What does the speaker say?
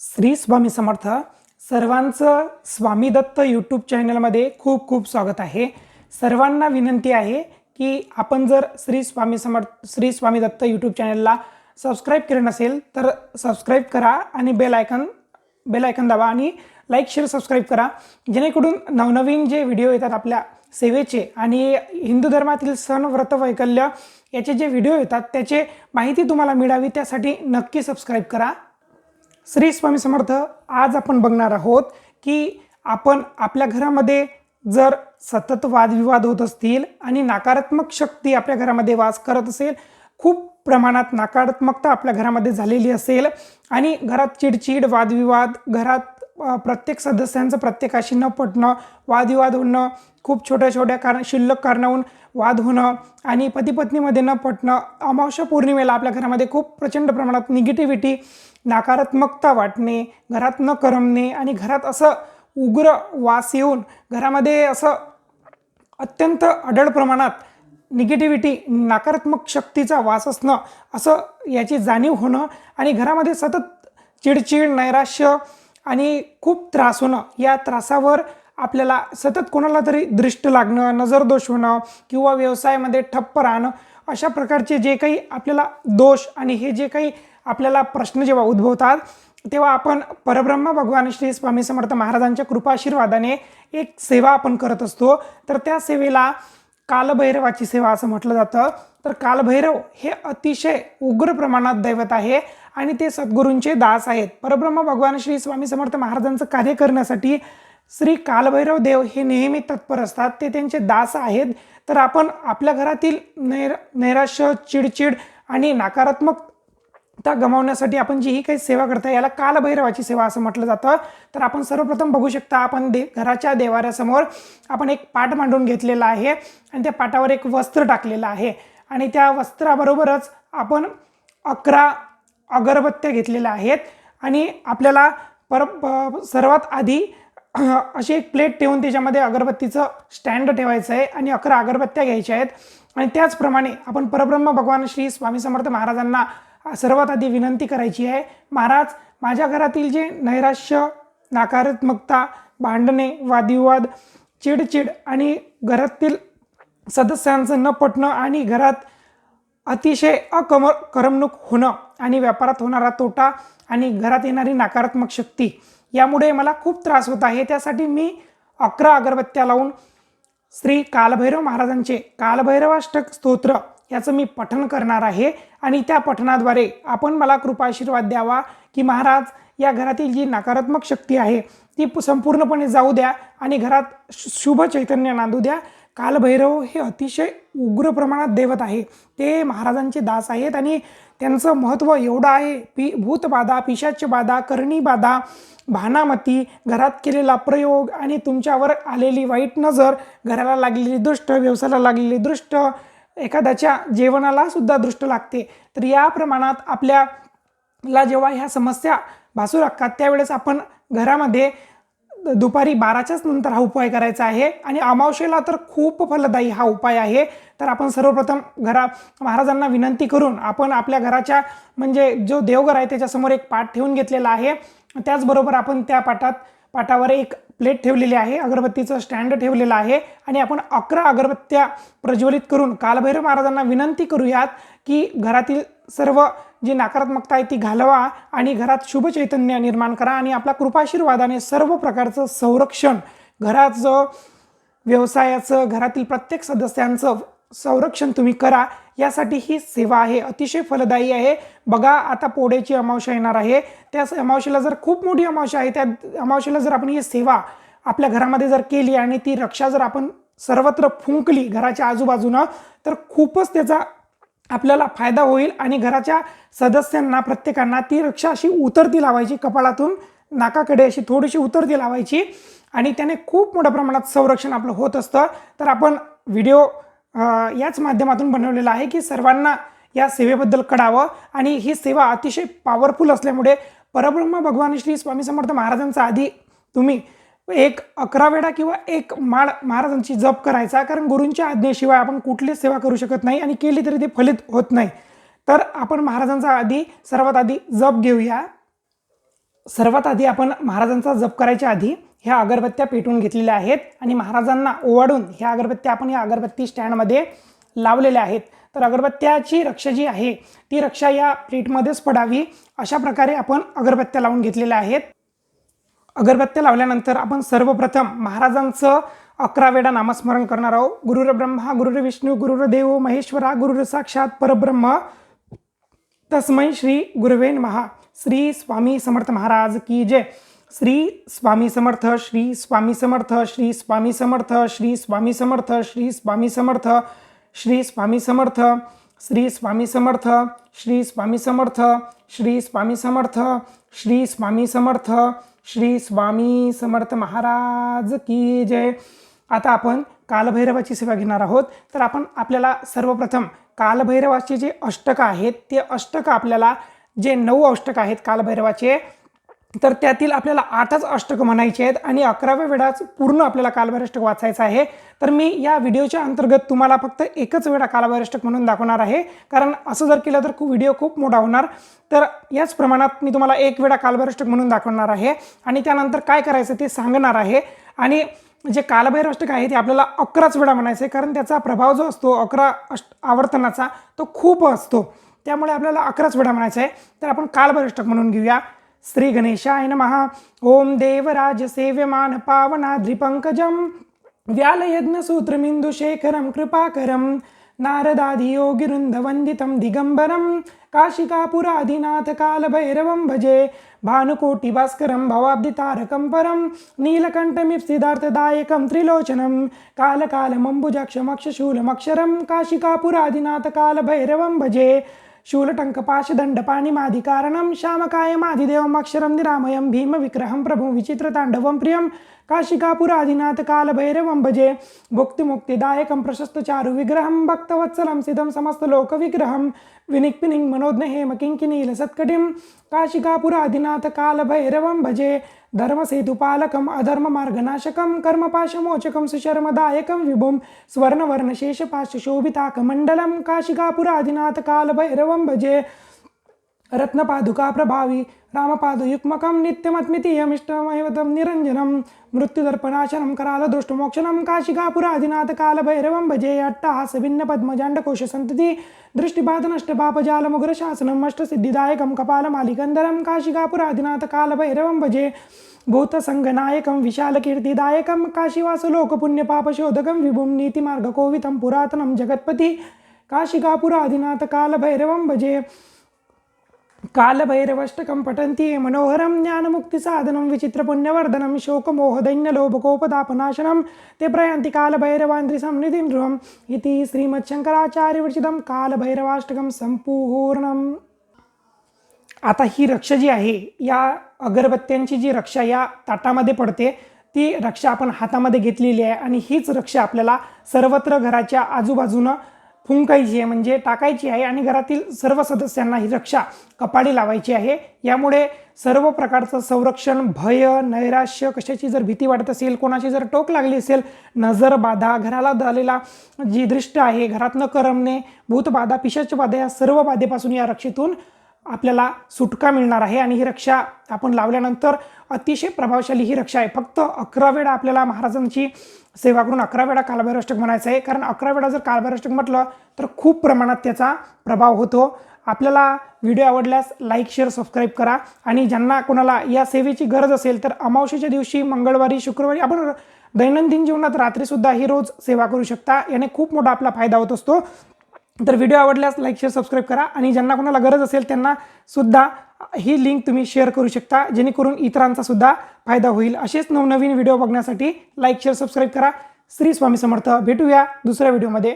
श्री स्वामी समर्थ सर्वांचं स्वामी दत्त यूट्यूब चॅनलमध्ये खूप खूप स्वागत आहे. सर्वांना विनंती आहे की आपण जर श्री स्वामी समर्थ श्री स्वामी दत्त यूट्यूब चॅनलला सबस्क्राईब केलं नसेल तर सबस्क्राईब करा आणि बेल आयकन बेल आयकन दाबा आणि लाईक शेअर सबस्क्राईब करा. जेणेकरून नवनवीन जे व्हिडिओ येतात आपल्या सेवेचे आणि हिंदू धर्मातील सण व्रत वैकल्य याचे जे व्हिडिओ येतात त्याचे माहिती तुम्हाला मिळावी त्यासाठी नक्की सबस्क्राईब करा. श्री स्वामी समर्थ आज आपण बघणार आहोत की आपण आपल्या घरामध्ये जर सतत वादविवाद होत असतील आणि नकारात्मक शक्ती आपल्या घरामध्ये वास करत असेल खूप प्रमाणात नकारात्मकता आपल्या घरामध्ये झालेली असेल आणि घरात चिडचिड वादविवाद घरात प्रत्येक सदस्यांचं प्रत्येकाशी न पटणं वादविवाद होणं खूप छोट्या छोट्या कारण शिल्लक कारणाहून वाद होणं आणि पतीपत्नीमध्ये न पटणं अमावस्या पौर्णिमेला आपल्या घरामध्ये खूप प्रचंड प्रमाणात निगेटिव्हिटी नकारात्मकता वाटणे घरात न करमणे आणि घरात असं उग्र वास येऊन घरामध्ये असं अत्यंत अढळ प्रमाणात निगेटिव्हिटी नकारात्मक शक्तीचा वास असणं असं याची जाणीव होणं आणि घरामध्ये सतत चिडचिड नैराश्य आणि खूप त्रास होणं या त्रासावर आपल्याला सतत कोणाला तरी दृष्ट लागणं नजरदोष होणं किंवा व्यवसायामध्ये ठप्प राहणं अशा प्रकारचे जे काही आपल्याला दोष आणि हे जे काही आपल्याला प्रश्न जेव्हा उद्भवतात तेव्हा आपण परब्रह्म भगवान श्री स्वामी समर्थ महाराजांच्या कृपाशीर्वादाने एक सेवा आपण करत असतो. तर त्या सेवेला कालभैरवाची सेवा असं म्हटलं जातं. तर कालभैरव हे अतिशय उग्र प्रमाणात दैवत आहे. आणि ते सद्गुरूंचे दास आहेत. परब्रह्म भगवान श्री स्वामी समर्थ महाराजांचं कार्य करण्यासाठी श्री कालभैरव देव हे नेहमी तत्पर असतात. ते त्यांचे दास आहेत. तर आपण आपल्या घरातील नैर नैराश्य चिडचिड आणि नकारात्मक त्या गमावण्यासाठी आपण जी ही काही सेवा करता याला कालभैरवाची सेवा असं म्हटलं जातं. तर आपण सर्वप्रथम बघू शकता आपण दे घराच्या देवाऱ्यासमोर आपण एक पाट मांडून घेतलेला आहे आणि त्या पाटावर एक वस्त्र टाकलेलं आहे. आणि त्या वस्त्राबरोबरच आपण अकरा अगरबत्त्या घेतलेल्या आहेत आणि आपल्याला पर प- सर्वात आधी अशी एक प्लेट ठेवून त्याच्यामध्ये अगरबत्तीचं स्टँड ठेवायचं आहे आणि अकरा अगरबत्त्या घ्यायच्या आहेत. आणि त्याचप्रमाणे आपण परब्रह्म भगवान श्री स्वामी समर्थ महाराजांना सर्वात आधी विनंती करायची आहे. महाराज माझ्या घरातील जे नैराश्य नकारात्मकता भांडणे वादविवाद चिडचिड आणि घरातील सदस्यांचं न पटणं आणि घरात अतिशय अकम करमणूक होणं आणि व्यापारात होणारा तोटा आणि घरात येणारी नकारात्मक शक्ती यामुळे मला खूप त्रास होत आहे. त्यासाठी मी अकरा अगरबत्त्या लावून श्री कालभैरव महाराजांचे कालभैरवाष्टक स्तोत्र याचं मी पठण करणार आहे आणि त्या पठणाद्वारे आपण मला कृपाशीर्वाद द्यावा की महाराज या घरातील जी नकारात्मक शक्ती आहे ती संपूर्णपणे जाऊ द्या आणि घरात शु- शुभ चैतन्य नांदू द्या. कालभैरव हे अतिशय उग्र प्रमाणात दैवत आहे. ते महाराजांचे दास आहेत आणि त्यांचं महत्त्व एवढं आहे. पी भूतबाधा पिशाच्य बाधा करणी बाधा भानामती घरात केलेला प्रयोग आणि तुमच्यावर आलेली वाईट नजर घराला लागलेली दृष्ट व्यवसायाला लागलेली दृष्ट एखाद्याच्या जेवणाला सुद्धा दृष्ट लागते. तर या प्रमाणात आपल्याला जेव्हा ह्या समस्या भासू लागतात त्यावेळेस आपण घरामध्ये दुपारी बाराच्याच नंतर हा उपाय करायचा आहे. आणि अमावशेला तर खूप फलदायी हा उपाय आहे. तर आपण सर्वप्रथम घरा महाराजांना विनंती करून आपण आपल्या घराच्या म्हणजे जो देवघर आहे त्याच्यासमोर एक पाट ठेवून घेतलेला आहे. त्याचबरोबर आपण त्या पाटात पाटावर एक प्लेट ठेवलेली आहे. अगरबत्तीचं स्टँड ठेवलेलं आहे. आणि आपण अकरा अगरबत्त्या प्रज्वलित करून कालभैरव महाराजांना विनंती करूयात की घरातील सर्व जी नकारात्मकता आहे ती घालवा आणि घरात शुभ चैतन्य निर्माण करा आणि आपला कृपाशीर्वादाने सर्व प्रकारचं संरक्षण घराचं व्यवसायाचं घरातील प्रत्येक सदस्यांचं संरक्षण तुम्ही करा यासाठी ही सेवा आहे. अतिशय फलदायी आहे. बघा आता पोड्याची अमावस्या येणार आहे. त्या अमावशेला जर खूप मोठी अमावस्या आहे त्या अमावशेला जर आपण ही सेवा आपल्या घरामध्ये जर केली आणि ती रक्षा जर आपण सर्वत्र फुंकली घराच्या आजूबाजूनं तर खूपच त्याचा आपल्याला फायदा होईल आणि घराच्या सदस्यांना प्रत्येकांना ती रक्षा अशी उतरती लावायची कपाळातून नाकाकडे अशी थोडीशी उतरती लावायची आणि त्याने खूप मोठ्या प्रमाणात संरक्षण आपलं होत असतं. तर आपण व्हिडिओ याच माध्यमातून बनवलेला आहे की सर्वांना या सेवेबद्दल कळावं आणि ही सेवा अतिशय पॉवरफुल असल्यामुळे परब्रह्म भगवान श्री स्वामी समर्थ महाराजांचा आधी तुम्ही एक अकरा वेळा किंवा एक माळ महाराजांची जप करायचा कारण गुरूंच्या आज्ञेशिवाय आपण कुठलीच सेवा करू शकत नाही आणि केली तरी ते फलित होत नाही. तर आपण महाराजांचा आधी सर्वात आधी जप घेऊया. सर्वात आधी आपण महाराजांचा जप करायच्या आधी ह्या अगरबत्त्या पेटवून घेतलेल्या आहेत आणि महाराजांना ओवाडून ह्या अगरबत्त्या आपण या अगरबत्ती स्टँडमध्ये लावलेल्या आहेत. तर अगरबत्त्याची रक्षा जी आहे ती रक्षा या प्लेटमध्येच पडावी अशा प्रकारे आपण अगरबत्त्या लावून घेतलेल्या आहेत. अगरबत्त्या लावल्यानंतर आपण सर्वप्रथम महाराजांचं अकरा वेळा नामस्मरण करणार आहोत गुरुर ब्रह्मा गुरुर विष्णू गुरुर देव महेश्वरा गुरुर साक्षात परब्रह्म तस्मै श्री गुरुवेन महा श्री स्वामी समर्थ महाराज की जय श्री स्वामी समर्थ श्री स्वामी समर्थ श्री स्वामी समर्थ श्री स्वामी समर्थ श्री स्वामी समर्थ श्री स्वामी समर्थ श्री स्वामी समर्थ श्री स्वामी समर्थ श्री स्वामी समर्थ श्री स्वामी समर्थ श्री स्वामी समर्थ महाराज की जय. आता आपण कालभैरवाची सेवा घेणार आहोत. तर आपण आपल्याला सर्वप्रथम कालभैरवाचे जे अष्टक आहेत ते अष्टक आपल्याला जे नऊ अष्टक आहेत कालभैरवाचे तर त्यातील आपल्याला आठच अष्टक म्हणायचे आहेत आणि अकराव्या वेळाच पूर्ण आपल्याला कालभैरष्टक वाचायचं आहे. तर मी या व्हिडिओच्या अंतर्गत तुम्हाला फक्त एकच वेळा कालभैरष्टक म्हणून दाखवणार आहे. कारण असं जर केलं तर खूप व्हिडिओ खूप मोठा होणार. तर याच प्रमाणात मी तुम्हाला एक वेळा कालभैरष्टक म्हणून दाखवणार आहे. आणि त्यानंतर काय करायचं ते सांगणार आहे. आणि जे कालभैरष्टक आहे ते आपल्याला अकराच वेळा म्हणायचं आहे. कारण त्याचा प्रभाव जो असतो अकरा अष्ट आवर्तनाचा तो खूप असतो. त्यामुळे आपल्याला अकराच वेळा म्हणायचं आहे. तर आपण कालभैरष्टक म्हणून घेऊया. श्री गणेशाय नमः। ओम देवराज सेव्यमान पावनाद्रिपङ्कजं व्यालयज्ञसूत्रमिन्दुशेखरं कृपाकरं नारदाधियोगिरुन्दवन्दितं दिगम्बरं काशिकापुरादिनाथकालभैरवं भजे भानुकोटिभास्करं भवाब्दितारकं परं नीलकण्ठमिप्सिदार्थदायकं त्रिलोचनं कालकालमम्बुजाक्षमक्षशूलमक्षरं काशिकापुरादिनाथकालभैरवं भजे शूलटङ्कपाशदण्डपाणिमाधिकारणं श्यामकायमाधिदेवम् अक्षरं निरामयं भीमविग्रहं प्रभुं विचित्रताण्डवं प्रियं काशिकापुरादिनाथकालभैरवं भजे भुक्तिमुक्तिदायकं प्रशस्तचारुविग्रहं भक्तवत्सलं सिदं समस्तलोकविग्रहं ವಿನಿಕ್ಪಿನಿಂಗ್ ಮನೋಜ್ಞಹೇಮ ಕಿಂಕಿನೀಲ ಸತ್ಕಟಿಂ ಕಾಶಿಕಾಪುರಾಧಿನಾಥ ಕಾಲಭೈರವಂ ಭಜೆ ಧರ್ಮಸೇತುಪಾಲಕಂ ಅಧರ್ಮಮಾರ್ಗನಾಶಕಂ ಕರ್ಮಪಾಶಮೋಚಕಂ ಸುಶರ್ಮದಾಯಕಂ ವಿಭುಂ ಸ್ವರ್ಣವರ್ಣಶೇಷಪಾಶಶೋಭಿತಾಕಮಂಡಲಂ ಕಾಶಿಕಾಪುರಾಧಿನಾಥ ಕಾಲಭೈರವಂ ಭಜೆ रत्नपादुका प्रभावी रामपादयुग्मकं नित्यमत्मितीयमिष्टमैवतं निरञ्जनं मृत्युदर्पणाशनं करालदुष्टमोक्षणं काशिकापुरादिनाथकालभैरवं भजे अट्टहासभिन्नपद्मजाण्डकोशसन्तति दृष्टिबाधनष्टपापजालमुग्रशासनम् अष्टसिद्धिदायकं कपालमालिकन्दरं काशिकापुरादिनाथकालभैरवं भजे भूतसङ्गनायकं विशालकीर्तिदायकं काशीवासलोकपुण्यपापशोधकं विभुं नीतिमार्गकोवितं पुरातनं जगत्पति काशिकापुरादिनाथकालभैरवं भजे कालभैरवष्टकं पठन्ति ये मनोहरं ज्ञानमुक्तिसाधनं विचित्रपुण्यवर्धनं शोकमोहदैन्यलोभकोपदापनाशनं। ते प्रयान्ति कालभैरवान्त्रिसंनिधिं ध्रुवम् इति श्रीमच्छंकराचार्यविरचितं कालभैरवाष्टकं संपूर्णम् आता ही रक्षा जी आहे या अगरबत्त्यांची जी रक्षा या ताटामध्ये पडते ती रक्षा आपण हातामध्ये घेतलेली आहे आणि हीच रक्षा आपल्याला सर्वत्र घराच्या आजूबाजूनं फुंकायची आहे म्हणजे टाकायची आहे आणि घरातील सर्व सदस्यांना ही रक्षा कपाडी लावायची आहे. यामुळे सर्व प्रकारचं संरक्षण भय नैराश्य कशाची जर भीती वाटत असेल कोणाची जर टोक लागली असेल नजरबाधा घराला झालेला जी दृष्ट आहे घरात न करमणे भूतबाधा पिशाच बाधा या सर्व बाधेपासून या रक्षेतून आपल्याला सुटका मिळणार आहे आणि ही रक्षा आपण लावल्यानंतर अतिशय प्रभावशाली ही रक्षा आहे. फक्त अकरा वेळा आपल्याला महाराजांची सेवा करून अकरा वेळा कालभैरष्टक म्हणायचं आहे. कारण अकरा वेळा जर कालभैरष्टक म्हटलं तर खूप प्रमाणात त्याचा प्रभाव होतो. आपल्याला व्हिडिओ आवडल्यास लाईक शेअर सबस्क्राईब करा. आणि ज्यांना कोणाला या सेवेची गरज असेल तर अमावशेच्या दिवशी मंगळवारी शुक्रवारी आपण दैनंदिन जीवनात रात्रीसुद्धा ही रोज सेवा करू शकता. याने खूप मोठा आपला फायदा होत असतो. तर व्हिडिओ आवडल्यास लाईक शेअर सबस्क्राईब करा. आणि ज्यांना कोणाला गरज असेल त्यांना सुद्धा ही लिंक तुम्ही शेअर करू शकता. जेणेकरून इतरांचा सुद्धा फायदा होईल. असेच नवनवीन व्हिडिओ बघण्यासाठी लाईक शेअर सबस्क्राईब करा. श्री स्वामी समर्थ. भेटूया दुसऱ्या व्हिडिओमध्ये